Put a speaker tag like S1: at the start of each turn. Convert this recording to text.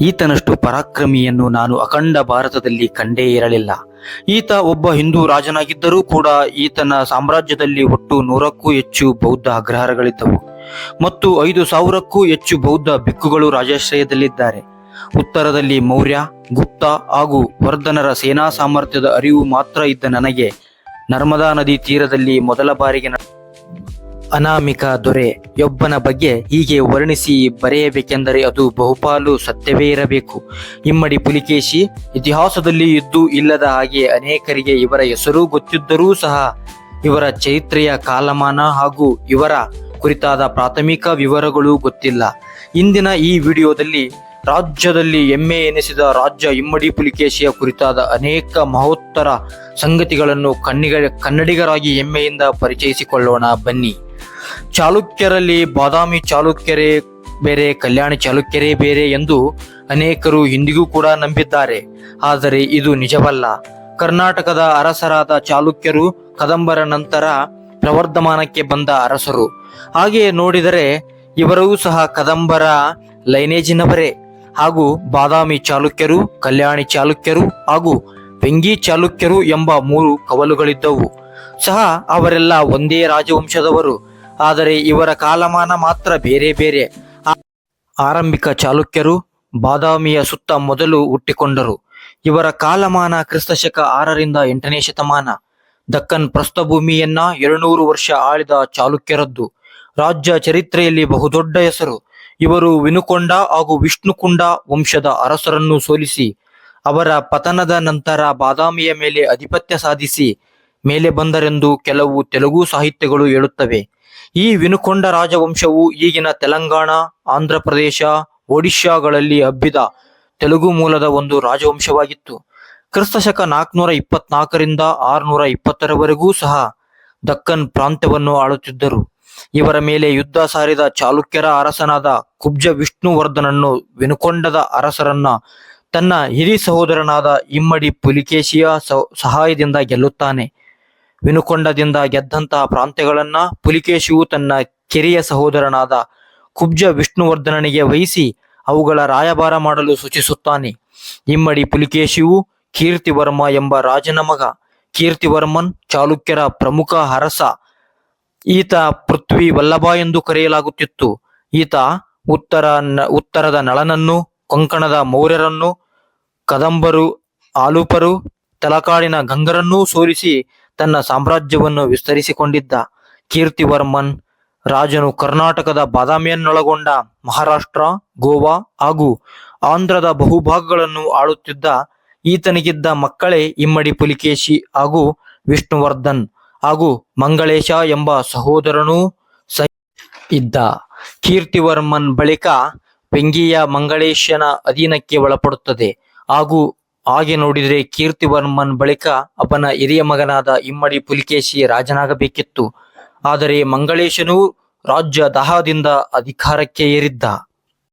S1: ಈತನಷ್ಟು ಪರಾಕ್ರಮಿಯನ್ನು ನಾನು ಅಖಂಡ ಭಾರತದಲ್ಲಿ ಕಂಡೇ ಇರಲಿಲ್ಲ. ಈತ ಒಬ್ಬ ಹಿಂದೂ ರಾಜನಾಗಿದ್ದರೂ ಕೂಡ ಈತನ ಸಾಮ್ರಾಜ್ಯದಲ್ಲಿ ಒಟ್ಟು ನೂರಕ್ಕೂ ಹೆಚ್ಚು ಬೌದ್ಧ ಅಗ್ರಹಾರಗಳಿದ್ದವು. ಮತ್ತು ಐದು ಸಾವಿರಕ್ಕೂ ಹೆಚ್ಚು ಬೌದ್ಧ ಬಿಕ್ಕುಗಳು ರಾಜಾಶ್ರಯದಲ್ಲಿದ್ದಾರೆ. ಉತ್ತರದಲ್ಲಿ ಮೌರ್ಯ, ಗುಪ್ತ ಹಾಗೂ ವರ್ಧನರ ಸೇನಾ ಸಾಮರ್ಥ್ಯದ ಅರಿವು ಮಾತ್ರ ಇದ್ದ ನನಗೆ. ನರ್ಮದಾ ನದಿ ತೀರದಲ್ಲಿ ಮೊದಲ ಬಾರಿಗೆ ಅನಾಮಿಕ ದೊರೆಯೊಬ್ಬನ ಬಗ್ಗೆ ಹೀಗೆ ವರ್ಣಿಸಿ ಬರೆಯಬೇಕೆಂದರೆ ಅದು ಬಹುಪಾಲು ಸತ್ಯವೇ ಇರಬೇಕು. ಇಮ್ಮಡಿ ಪುಲಿಕೇಶಿ, ಇತಿಹಾಸದಲ್ಲಿ ಇದ್ದು ಇಲ್ಲದ ಹಾಗೆ ಅನೇಕರಿಗೆ ಇವರ ಹೆಸರು ಗೊತ್ತಿದ್ದರೂ ಸಹ ಇವರ ಚರಿತ್ರೆಯ ಕಾಲಮಾನ ಹಾಗೂ ಇವರ ಕುರಿತಾದ ಪ್ರಾಥಮಿಕ ವಿವರಗಳು ಗೊತ್ತಿಲ್ಲ. ಇಂದಿನ ಈ ವಿಡಿಯೋದಲ್ಲಿ ರಾಜ್ಯದಲ್ಲಿ ಹೆಮ್ಮೆ ಎನಿಸಿದ ರಾಜ್ಯ ಇಮ್ಮಡಿ ಪುಲಿಕೇಶಿಯ ಕುರಿತಾದ ಅನೇಕ ಮಹೋತ್ತರ ಸಂಗತಿಗಳನ್ನು ಕಣ್ಣಿಗ ಕನ್ನಡಿಗರಾಗಿ ಹೆಮ್ಮೆಯಿಂದ ಪರಿಚಯಿಸಿಕೊಳ್ಳೋಣ. ಬನ್ನಿ. ಚಾಲುಕ್ಯರಲ್ಲಿ ಬಾದಾಮಿ ಚಾಲುಕ್ಯರೇ ಬೇರೆ, ಕಲ್ಯಾಣಿ ಚಾಲುಕ್ಯರೇ ಬೇರೆ ಎಂದು ಅನೇಕರು ಇಂದಿಗೂ ಕೂಡ ನಂಬಿದ್ದಾರೆ. ಆದರೆ ಇದು ನಿಜವಲ್ಲ. ಕರ್ನಾಟಕದ ಅರಸರಾದ ಚಾಲುಕ್ಯರು ಕದಂಬರ ನಂತರ ಪ್ರವರ್ಧಮಾನಕ್ಕೆ ಬಂದ ಅರಸರು. ಹಾಗೆಯೇ ನೋಡಿದರೆ ಇವರೂ ಸಹ ಕದಂಬರ ಲೈನೇಜಿನವರೇ. ಹಾಗೂ ಬಾದಾಮಿ ಚಾಲುಕ್ಯರು, ಕಲ್ಯಾಣಿ ಚಾಲುಕ್ಯರು ಹಾಗೂ ವೆಂಗಿ ಚಾಲುಕ್ಯರು ಎಂಬ ಮೂರು ಕವಲುಗಳಿದ್ದವು. ಸಹ ಅವರೆಲ್ಲ ಒಂದೇ ರಾಜವಂಶದವರು, ಆದರೆ ಇವರ ಕಾಲಮಾನ ಮಾತ್ರ ಬೇರೆ ಬೇರೆ. ಆರಂಭಿಕ ಚಾಲುಕ್ಯರು ಬಾದಾಮಿಯ ಸುತ್ತ ಮೊದಲು ಹುಟ್ಟಿಕೊಂಡರು. ಇವರ ಕಾಲಮಾನ ಕ್ರಿಸ್ತಶಕ ಆರರಿಂದ ಎಂಟನೇ ಶತಮಾನ. ದಕ್ಕನ್ ಪ್ರಸ್ಥಭೂಮಿಯನ್ನ ಎರಡ್ನೂರು ವರ್ಷ ಆಳಿದ ಚಾಲುಕ್ಯರದ್ದು. ರಾಜ್ಯ ಚರಿತ್ರೆಯಲ್ಲಿ ಬಹುದೊಡ್ಡ ಹೆಸರು. ಇವರು ವಿನುಕೊಂಡ ಹಾಗೂ ವಿಷ್ಣುಕುಂಡ ವಂಶದ ಅರಸರನ್ನು ಸೋಲಿಸಿ, ಅವರ ಪತನದ ನಂತರ ಬಾದಾಮಿಯ ಮೇಲೆ ಅಧಿಪತ್ಯ ಸಾಧಿಸಿ ಮೇಲೆ ಬಂದರೆಂದು ಕೆಲವು ತೆಲುಗು ಸಾಹಿತ್ಯಗಳು ಹೇಳುತ್ತವೆ. ಈ ವಿನುಕೊಂಡ ರಾಜವಂಶವು ಈಗಿನ ತೆಲಂಗಾಣ, ಆಂಧ್ರಪ್ರದೇಶ, ಒಡಿಶಾಗಳಲ್ಲಿ ಹಬ್ಬಿದ ತೆಲುಗು ಮೂಲದ ಒಂದು ರಾಜವಂಶವಾಗಿತ್ತು. ಕ್ರಿಸ್ತಶಕ ನಾಲ್ಕುನೂರ ಇಪ್ಪತ್ನಾಲ್ಕರಿಂದ ಆರುನೂರ ಇಪ್ಪತ್ತರವರೆಗೂ ಸಹ ದಕ್ಕನ್ ಪ್ರಾಂತ್ಯವನ್ನು ಆಳುತ್ತಿದ್ದರು. ಇವರ ಮೇಲೆ ಯುದ್ಧ ಸಾರಿದ ಚಾಲುಕ್ಯರ ಅರಸನಾದ ಕುಬ್ಜ ವಿಷ್ಣುವರ್ಧನನ್ನು ವಿನುಕೊಂಡದ ಅರಸರನ್ನ ತನ್ನ ಹಿರಿ ಸಹೋದರನಾದ ಇಮ್ಮಡಿ ಪುಲಿಕೇಶಿಯ ಸಹಾಯದಿಂದ ಗೆಲ್ಲುತ್ತಾನೆ. ವಿನುಕೊಂಡದಿಂದ ಗೆದ್ದಂತಹ ಪ್ರಾಂತ್ಯಗಳನ್ನ ಪುಲಿಕೇಶಿಯು ತನ್ನ ಕೆರೆಯ ಸಹೋದರನಾದ ಕುಬ್ಜ ವಿಷ್ಣುವರ್ಧನನಿಗೆ ವಹಿಸಿ ಅವುಗಳ ರಾಯಭಾರ ಮಾಡಲು ಸೂಚಿಸುತ್ತಾನೆ. ಇಮ್ಮಡಿ ಪುಲಿಕೇಶಿಯು ಕೀರ್ತಿವರ್ಮ ಎಂಬ ರಾಜನ ಮಗ. ಕೀರ್ತಿವರ್ಮನ್ ಚಾಲುಕ್ಯರ ಪ್ರಮುಖ ಹರಸ. ಈತ ಪೃಥ್ವಿ ವಲ್ಲಭ ಎಂದು ಕರೆಯಲಾಗುತ್ತಿತ್ತು. ಈತ ಉತ್ತರ ಉತ್ತರದ ನಳನನ್ನು, ಕೊಂಕಣದ ಮೌರ್ಯರನ್ನು, ಕದಂಬರು, ಆಲೂಪರು, ತಲಕಾಡಿನ ಗಂಗರನ್ನೂ ಸೋಲಿಸಿ ತನ್ನ ಸಾಮ್ರಾಜ್ಯವನ್ನು ವಿಸ್ತರಿಸಿಕೊಂಡಿದ್ದ ಕೀರ್ತಿವರ್ಮನ್, ರಾಜನು ಕರ್ನಾಟಕದ ಬಾದಾಮಿಯನ್ನೊಳಗೊಂಡ ಮಹಾರಾಷ್ಟ್ರ, ಗೋವಾ ಹಾಗೂ ಆಂಧ್ರದ ಬಹುಭಾಗಗಳನ್ನು ಆಳುತ್ತಿದ್ದ ಈತನಿಗಿದ್ದ ಮಕ್ಕಳೇ ಇಮ್ಮಡಿ ಪುಲಿಕೇಶಿ ಹಾಗೂ ವಿಷ್ಣುವರ್ಧನ್ ಹಾಗೂ ಮಂಗಳೇಶ ಎಂಬ ಸಹೋದರನೂ ಸಹ ಇದ್ದ. ಕೀರ್ತಿವರ್ಮನ್ ಬಳಿಕ ವೆಂಗಿಯ ಮಂಗಳೇಶನ ಅಧೀನಕ್ಕೆ ಒಳಪಡುತ್ತದೆ ಹಾಗೂ ಹಾಗೆ ನೋಡಿದರೆ ಕೀರ್ತಿವರ್ಮನ್ ಬಳಿಕ ಅವನ ಹಿರಿಯ ಮಗನಾದ ಇಮ್ಮಡಿ ಪುಲಿಕೇಶಿ ರಾಜನಾಗಬೇಕಿತ್ತು. ಆದರೆ ಮಂಗಳೇಶನು ರಾಜ್ಯ ದಾಹದಿಂದ ಅಧಿಕಾರಕ್ಕೆ ಏರಿದ್ದ.